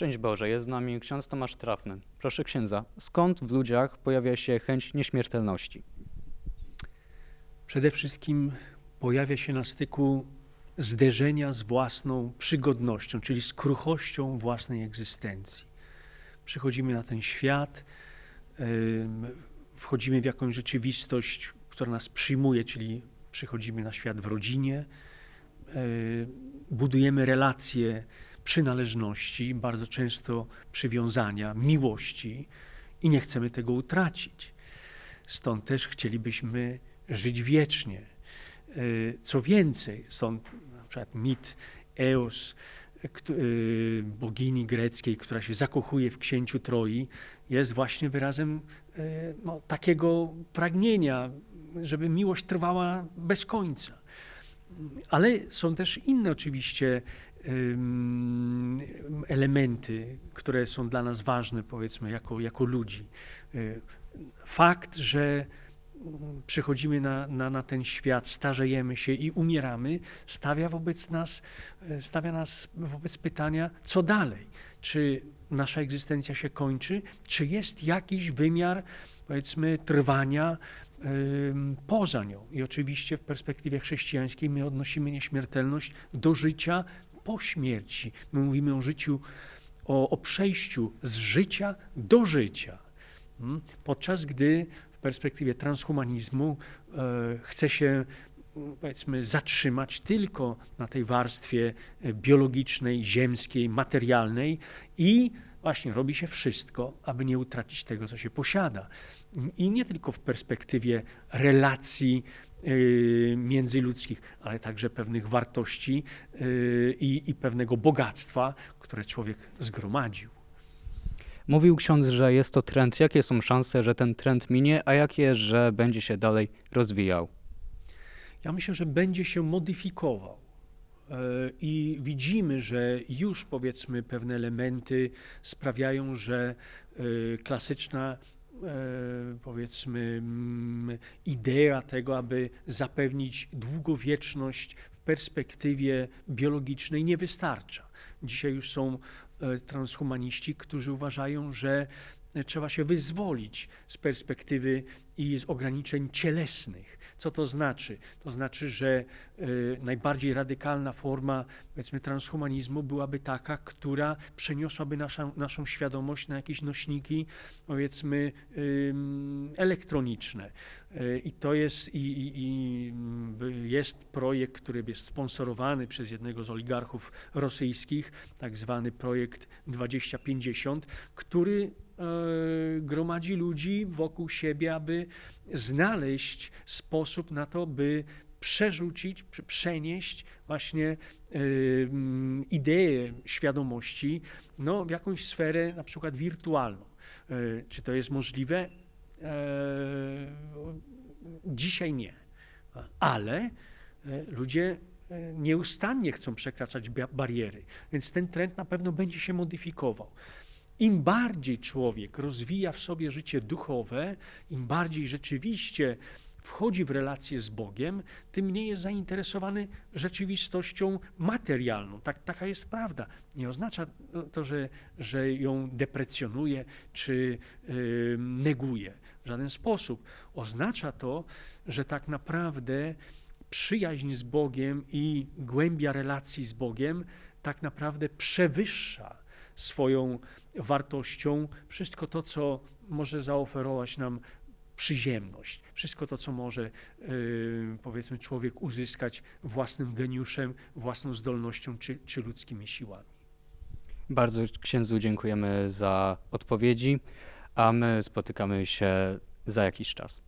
Szczęść Boże, jest z nami ksiądz Tomasz Trafny. Proszę księdza, skąd w ludziach pojawia się chęć nieśmiertelności? Przede wszystkim pojawia się na styku zderzenia z własną przygodnością, czyli z kruchością własnej egzystencji. Przychodzimy na ten świat, wchodzimy w jakąś rzeczywistość, która nas przyjmuje, czyli przychodzimy na świat w rodzinie, e, budujemy relacje przynależności, bardzo często przywiązania, miłości i nie chcemy tego utracić. Stąd też chcielibyśmy żyć wiecznie. E, Co więcej, stąd na przykład mit Eos, e, bogini greckiej, która się zakochuje w księciu Troi, jest właśnie wyrazem e, no, takiego pragnienia, żeby miłość trwała bez końca. Ale są też inne oczywiście elementy, które są dla nas ważne, powiedzmy, jako, jako ludzi. E, Fakt, że przychodzimy na, na, na ten świat, starzejemy się i umieramy, stawia wobec nas, e, stawia nas wobec pytania, co dalej? Czy nasza egzystencja się kończy? Czy jest jakiś wymiar, powiedzmy, trwania poza nią? I oczywiście w perspektywie chrześcijańskiej my odnosimy nieśmiertelność do życia po śmierci. My mówimy o życiu, o, o przejściu z życia do życia. Mm, Podczas gdy w perspektywie transhumanizmu e, chce się mm, powiedzmy zatrzymać tylko na tej warstwie e, biologicznej, ziemskiej, materialnej i właśnie robi się wszystko, aby nie utracić tego, co się posiada. I nie tylko w perspektywie relacji międzyludzkich, ale także pewnych wartości e, i, i pewnego bogactwa, które człowiek zgromadził. Mówił ksiądz, że jest to trend. Jakie są szanse, że ten trend minie, a jakie, że będzie się dalej rozwijał? Ja myślę, że będzie się modyfikował. E, I widzimy, że już powiedzmy pewne elementy sprawiają, że klasyczna powiedzmy mm, idea tego, aby zapewnić długowieczność w perspektywie biologicznej nie wystarcza. Dzisiaj już są e, transhumaniści, którzy uważają, że e, trzeba się wyzwolić z perspektywy i z ograniczeń cielesnych. Co to znaczy? To znaczy, że e, najbardziej radykalna forma, powiedzmy, transhumanizmu byłaby taka, która przeniosłaby naszą, naszą świadomość na jakieś nośniki, powiedzmy, elektroniczne. E, I to jest, i, i, i jest projekt, który jest sponsorowany przez jednego z oligarchów rosyjskich, tak zwany projekt 2050, który gromadzi ludzi wokół siebie, aby znaleźć sposób na to, by przerzucić, prze- przenieść właśnie e, mm, ideę świadomości no, w jakąś sferę na przykład wirtualną. E, Czy to jest możliwe? E, Dzisiaj nie, ale e, ludzie e, nieustannie chcą przekraczać ba- bariery, więc ten trend na pewno będzie się modyfikował. Im bardziej człowiek rozwija w sobie życie duchowe, im bardziej rzeczywiście wchodzi w relacje z Bogiem, tym mniej jest zainteresowany rzeczywistością materialną. Tak, taka jest prawda. Nie oznacza to, że, że ją deprecjonuje czy y, neguje w żaden sposób. Oznacza to, że tak naprawdę przyjaźń z Bogiem i głębia relacji z Bogiem tak naprawdę przewyższa swoją wartością wszystko to, co może zaoferować nam przyziemność, wszystko to, co może yy, powiedzmy człowiek uzyskać własnym geniuszem, własną zdolnością czy, czy ludzkimi siłami. Bardzo księdzu dziękujemy za odpowiedzi, a my spotykamy się za jakiś czas.